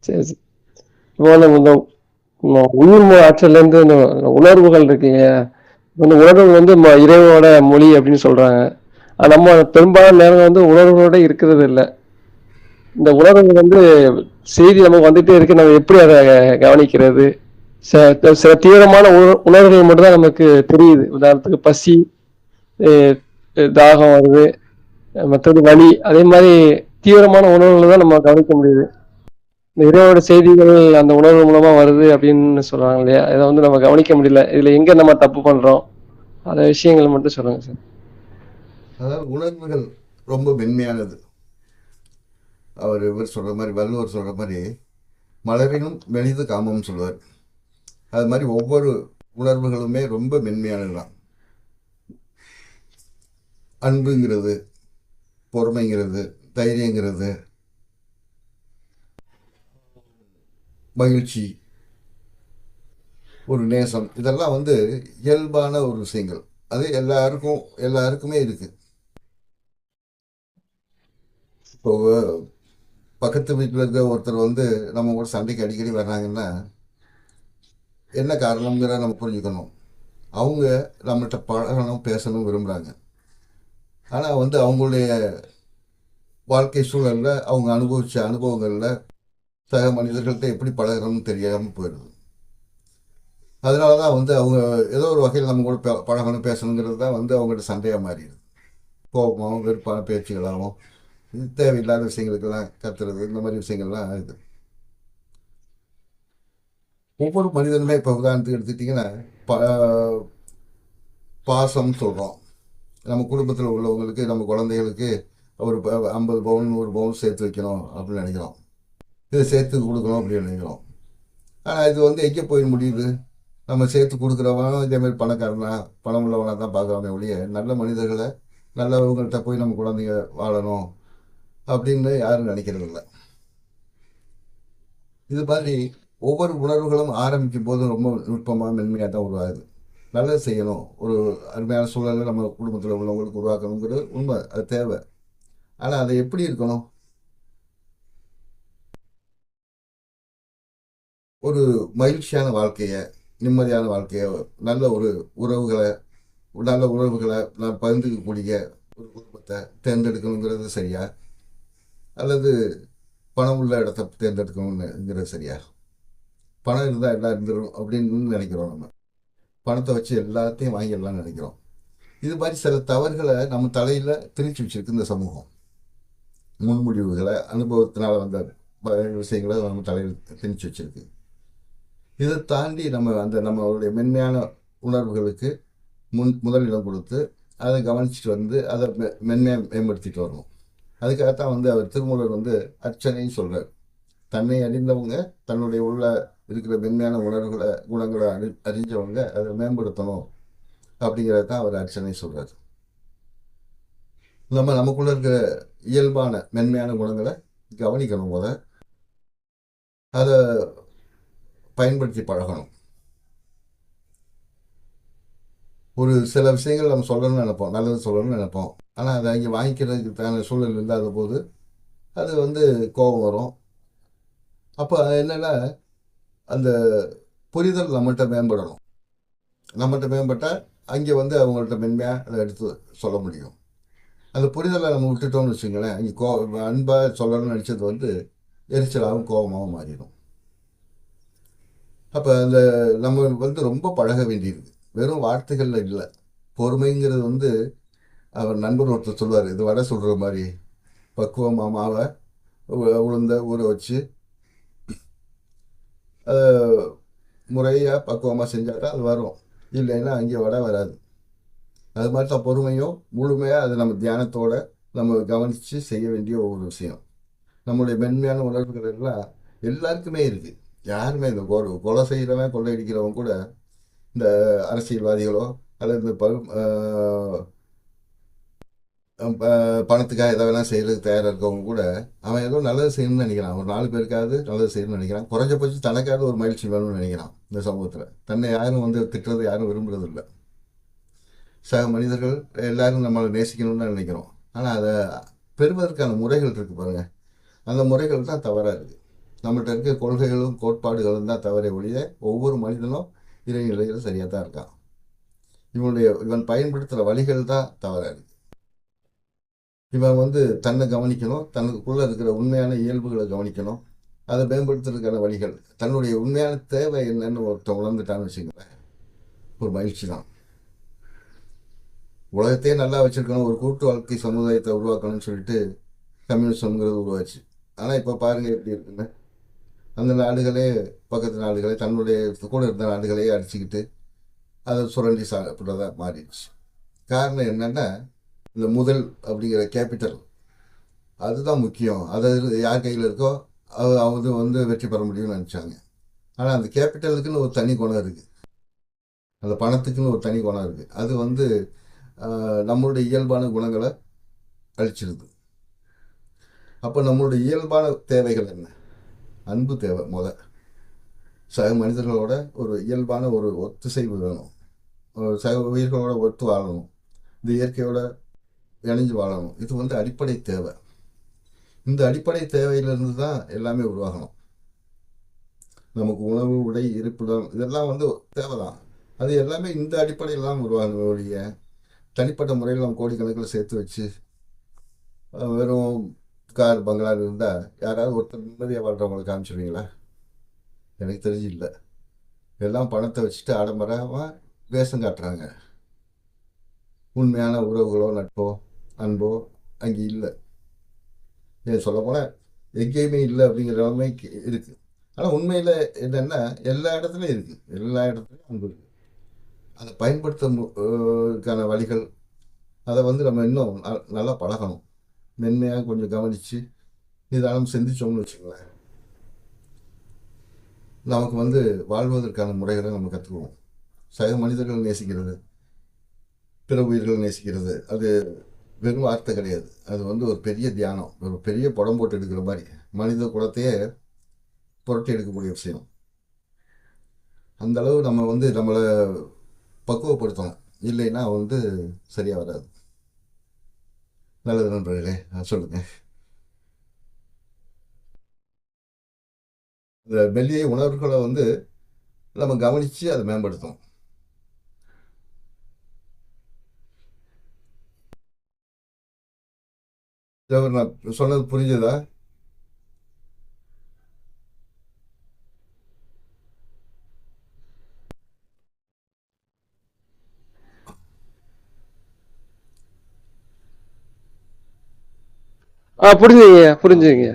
சரி சரி. இப்போ இந்த உயிர் மு- இந்த உணர்வுகள் இருக்கு இல்லையா? இந்த உணர்வுகள் வந்து ம- இறைவனோட மொழி அப்படின்னு சொல்றாங்க. நம்ம பெரும்பாலான நேரம் வந்து உணர்வுகளோட இருக்கிறது இல்லை. இந்த உணர்வுகள் வந்து செய்தி நமக்கு வந்துட்டே இருக்கு. நம்ம எப்படி அதை கவனிக்கிறது? சில சில தீவிரமான உணர்வுகள் மட்டும்தான் நமக்கு தெரியுது. உதாரணத்துக்கு பசி தாகம் வருது மற்றது வலி அதே மாதிரி தீவிரமான உணர்வுகளை தான் நம்ம கவனிக்க முடியுது. இந்த இறைவோட செய்திகள் அந்த உணர்வு மூலமா வருது அப்படின்னு சொல்றாங்க இல்லையா? இதை வந்து நம்ம கவனிக்க முடியல. இதுல எங்க நம்ம தப்பு பண்றோம்? அந்த விஷயங்கள் மட்டும் சொல்லுங்க சார். அதாவது உணர்வுகள் ரொம்ப மென்மையானது. அவர் இவர் சொல்ற மாதிரி வள்ளுவர் சொல்ற மாதிரி மலரினும் மெலிது காமம்னு சொல்லுவார். அது மாதிரி ஒவ்வொரு உணர்வுகளுமே ரொம்ப மென்மையானது தான் அன்புங்கிறது பொறுமைங்கிறது தைரியங்கிறது மகிழ்ச்சி ஒரு நேசம் இதெல்லாம் வந்து இயல்பான ஒரு விஷயங்கள். அது எல்லாருக்கும் எல்லாருக்குமே இருக்கு. இப்போ பக்கத்து வீட்டில் இருக்க ஒருத்தர் வந்து நம்ம கூட சண்டைக்கு அடிக்கடி வர்றாங்கன்னா என்ன காரணங்கிற நம்ம புரிஞ்சுக்கணும். அவங்க நம்மகிட்ட பழகணும் பேசணும் விரும்புகிறாங்க ஆனால் வந்து அவங்களுடைய வாழ்க்கை சூழலில் அவங்க அனுபவித்த அனுபவங்களில் சக மனிதர்கள்ட்ட எப்படி பழகணும்னு தெரியாமல் போயிடுது. அதனால தான் வந்து அவங்க ஏதோ ஒரு வகையில் நம்ம கூட பே- பழகணும் பேசணுங்கிறது தான் வந்து அவங்கள்ட்ட சண்டையாக மாறிடுது. கோபமாகவும் வெறுப்பான பேச்சுகளாகவும் இது தேவையில்லாத விஷயங்களுக்கெல்லாம் கத்துறது இந்த மாதிரி விஷயங்கள்லாம் ஆகுது. ஒவ்வொரு மனிதனுமே இப்போ உதாரணத்துக்கு எடுத்துக்கிட்டிங்கன்னா ப பாசம் சொல்கிறோம் நம்ம குடும்பத்தில் உள்ளவங்களுக்கு நம்ம குழந்தைகளுக்கு ஒரு ப- ஐம்பது பவுன் நூறு பவுன் சேர்த்து வைக்கணும் அப்படின்னு நினைக்கிறோம். இதை சேர்த்து கொடுக்கணும் அப்படின்னு நினைக்கிறோம். ஆனால் இது வந்து எங்கே போய் முடியுது. நம்ம சேர்த்து கொடுக்குறவன் இதேமாதிரி பணக்காரனா பணம் உள்ளவனாக தான் பார்க்குறோமே ஒழிய நல்ல மனிதர்களை நல்லவங்கள்ட்ட போய் நம்ம குழந்தைங்க வாழணும் அப்படின்னு யாரும் நினைக்கிறது இல்லை இது மாதிரி ஒவ்வொரு உணர்வுகளும் ஆரம்பிக்கும் போதும் ரொம்ப நுட்பமாக மென்மையாக தான் உருவாகுது. நல்லது செய்யணும். ஒரு அருமையான சூழலை நம்ம குடும்பத்தில் உள்ளவங்களுக்கு உருவாக்கணுங்கிறது உண்மை. அது தேவை. ஆனால் அது எப்படி இருக்கணும்? ஒரு மகிழ்ச்சியான வாழ்க்கையை நிம்மதியான வாழ்க்கையை நல்ல ஒரு உறவுகளை நல்ல உறவுகளை நான் பகிர்ந்துக்கக்கூடிய ஒரு குடும்பத்தை தேர்ந்தெடுக்கணுங்கிறது சரியா? அல்லது பணம் உள்ள இடத்த தேர்ந்தெடுக்கணுங்கிறது சரியா? பணம் இருந்தால் எல்லாம் இருந்துடும் அப்படின்னு நினைக்கிறோம் நம்ம. பணத்தை வச்சு எல்லாத்தையும் வாங்கிடலாம்னு நினைக்கிறோம். இது மாதிரி சில தவறுகளை நம்ம தலையில் திணிச்சு வச்சிருக்கு இந்த சமூகம். முன்முடிவுகளை அனுபவத்தினால் வந்த விஷயங்களை நம்ம தலையில் திணிச்சு வச்சுருக்கு. இதை தாண்டி நம்ம அந்த நம்மளுடைய மென்மையான உணர்வுகளுக்கு முன் முதலிடம் கொடுத்து அதை கவனிச்சுட்டு வந்து அதை மெ- மென்மையாக மேம்படுத்திட்டு வரணும் அதுக்காகத்தான் வந்து அவர் திருமூலர் வந்து அர்ச்சனைன்னு சொல்கிறார் தன்னை அறிந்தவங்க தன்னுடைய உள்ள இருக்கிற மென்மையான உணர்வுகளை குணங்களை அறி அறிஞ்சவங்க அதை மேம்படுத்தணும் அப்படிங்கிறத தான் அவர் அர்ச்சனை சொல்கிறார் நம்ம நமக்குள்ள இருக்கிற இயல்பான மென்மையான குணங்களை கவனிக்கணும் முத அதை பயன்படுத்தி பழகணும். ஒரு சில விஷயங்கள் நம்ம சொல்லணும்னு நினைப்போம். நல்லது சொல்லணும்னு நினைப்போம். ஆனால் அதை அங்கே வாங்கிக்கிறதுக்கு தேவையான சூழல் இல்லாத போது அது வந்து கோபம் வரும். அப்போ என்னென்னா அந்த புரிதல் நம்மகிட்ட மேம்படணும். நம்மகிட்ட மேம்பட்டால் அங்கே வந்து அவங்கள்ட்ட மென்மையாக அதை எடுத்து சொல்ல முடியும். அந்த புரிதலை நம்ம விட்டுட்டோம்னு வச்சுங்களேன் அங்கே கோ அன்பாக சொல்லணும்னு நினச்சது வந்து எரிச்சலாகவும் கோபமாகவும் மாறிடும். அப்போ அந்த நம்ம வந்து ரொம்ப பழக வேண்டியிருக்கு வெறும் வார்த்தைகளில் இல்லை. பொறுமைங்கிறது வந்து அவர் நண்பர் ஒருத்தர் சொல்லுவார் இது வடை சொல்கிற மாதிரி. பக்குவமாக மாவை உ- உளுந்த ஊற வச்சு முறையாக பக்குவமாக செஞ்சால் தான் அது வரும். இல்லைன்னா அங்கே வடை வராது. அது மாதிரி தான் பொறுமையும் முழுமையாக அது நம்ம தியானத்தோடு நம்ம கவனித்து செய்ய வேண்டிய ஒவ்வொரு விஷயம். நம்மளுடைய மென்மையான உணர்வுகள் எல்லாம் எல்லாருக்குமே இருக்குது யாருமே இந்த கொலை கொலை செய்கிறவன் கொள்ளையடிக்கிறவன் கூட இந்த அரசியல்வாதிகளோ அல்லது இந்த பரு ப- பணத்துக்காக எதை வேணால் செய்கிறதுக்கு தயாராக இருக்கவங்க கூட அவன் ஏதோ நல்லது செய்யணும்னு நினைக்கிறான். ஒரு நாலு பேருக்காவது நல்லது செய்யணும்னு நினைக்கிறான். குறைஞ்சபட்சம் தனக்காவது ஒரு மகிழ்ச்சி வேணும்னு நினைக்கிறான் இந்த சமூகத்தில். தன்னை யாரும் வந்து திட்டுறது யாரும் விரும்புறது இல்லை சக மனிதர்கள் எல்லாரும் நம்மளை நேசிக்கணும்னு தான் நினைக்கிறோம். ஆனால் அதை பெறுவதற்கான முறைகள் இருக்குது பாருங்கள் அந்த முறைகள் தான் தவறாக இருக்குது நம்மகிட்ட இருக்க கொள்கைகளும் கோட்பாடுகளும் தான் தவறை ஒழிய ஒவ்வொரு மனிதனும் இறைநிலையில் சரியாக தான் இருக்கான். இவனுடைய இவன் பயன்படுத்துகிற வழிகள் தான் தவறாக இருக்கு. இவன் வந்து தன்னை கவனிக்கணும் தனக்குள்ளே இருக்கிற உண்மையான இயல்புகளை கவனிக்கணும். அதை மேம்படுத்துறதுக்கான வழிகள். தன்னுடைய உண்மையான தேவை என்னன்னு ஒருத்தன் உணர்ந்துட்டான்னு வச்சுங்களேன் ஒரு மகிழ்ச்சி தான். உலகத்தையே நல்லா வச்சுருக்கணும் ஒரு கூட்டு வாழ்க்கை சமுதாயத்தை உருவாக்கணும்னு சொல்லிட்டு கம்யூனிசம்ங்கிறது உருவாச்சு. ஆனால் இப்போ பாருங்கள் எப்படி இருக்குன்னு. அந்த நாடுகளே பக்கத்து நாடுகளே தன்னுடைய கூட இருந்த நாடுகளையே அடிச்சுக்கிட்டு அதை சுரண்டி சாப்பிட்றதா மாறிடுச்சு. காரணம் என்னென்னா இந்த முதல் அப்படிங்கிற கேபிட்டல் அதுதான் முக்கியம். அது யார் கையில் இருக்கோ அது அவங்க வந்து வெற்றி பெற முடியும்னு நினச்சாங்க. ஆனால் அந்த கேபிட்டலுக்குன்னு ஒரு தனி குணம் இருக்குது அந்த பணத்துக்குன்னு ஒரு தனி குணம் இருக்குது அது வந்து நம்மளுடைய இயல்பான குணங்களை அழிச்சிடுது அப்போ நம்மளுடைய இயல்பான தேவைகள் என்ன? அன்பு தேவை முத. சக மனிதர்களோட ஒரு இயல்பான ஒரு ஒத்துசைவு வேணும். சக உயிர்களோட ஒத்து வாழணும். இந்த இயற்கையோட இணைஞ்சு வாழணும். இது வந்து அடிப்படை தேவை. இந்த அடிப்படை தேவையிலிருந்து தான் எல்லாமே உருவாகணும். நமக்கு உணவு உடை இருப்பிடம் இதெல்லாம் வந்து தேவை தான் அது எல்லாமே இந்த அடிப்படையில் தான் உருவாகணும் ஒழிய தனிப்பட்ட முறையில் நம்ம கோடிக்கணக்கில் சேர்த்து வச்சு வெறும் கார் பங்களா இருந்தால் யாராவது ஒருத்தர் நிம்மதியாக வாழ்கிறவங்களை காமிச்சிருவீங்களா? எனக்கு தெரிஞ்சு இல்லை எல்லாம் பணத்தை வச்சுட்டு ஆடம்பரமாக வேஷம் காட்டுறாங்க. உண்மையான உறவுகளோ நட்போ அன்போ அங்கே இல்லை. ஏன் சொல்லப்போனால் எங்கேயுமே இல்லை அப்படிங்கிற நிலைமைக்கு இருக்குது ஆனால் உண்மையில் என்னென்னா எல்லா இடத்துலையும் இருக்குது எல்லா இடத்துலையும் அன்பு இருக்குது அதை பயன்படுத்த வழிகள் அதை வந்து நம்ம இன்னும் நல்லா பழகணும். மென்மையாக கொஞ்சம் கவனித்து நிதானம் சிந்திச்சோம்னு வச்சுக்கோங்களேன். நமக்கு வந்து வாழ்வதற்கான முறைகளை நம்ம கற்றுக்குவோம் சக மனிதர்கள் நேசிக்கிறது பிற உயிர்கள் நேசிக்கிறது அது வெறும் வார்த்தை கிடையாது. அது வந்து ஒரு பெரிய தியானம் ஒரு பெரிய படம் போட்டு எடுக்கிற மாதிரி. மனித குலத்தையே புரட்டி எடுக்கக்கூடிய விஷயம். அந்த அளவு நம்ம வந்து நம்மளை பக்குவப்படுத்தணும். இல்லைன்னா வந்து சரியாக வராது. நல்லது நண்பர்களே ஆ, சொல்லுங்க. இந்த மெல்லிய உணர்வுகளை வந்து நம்ம கவனித்து அதை மேம்படுத்தும் நான் சொன்னது புரிஞ்சதா? ஆ புரிஞ்சுங்க புரிஞ்சுங்க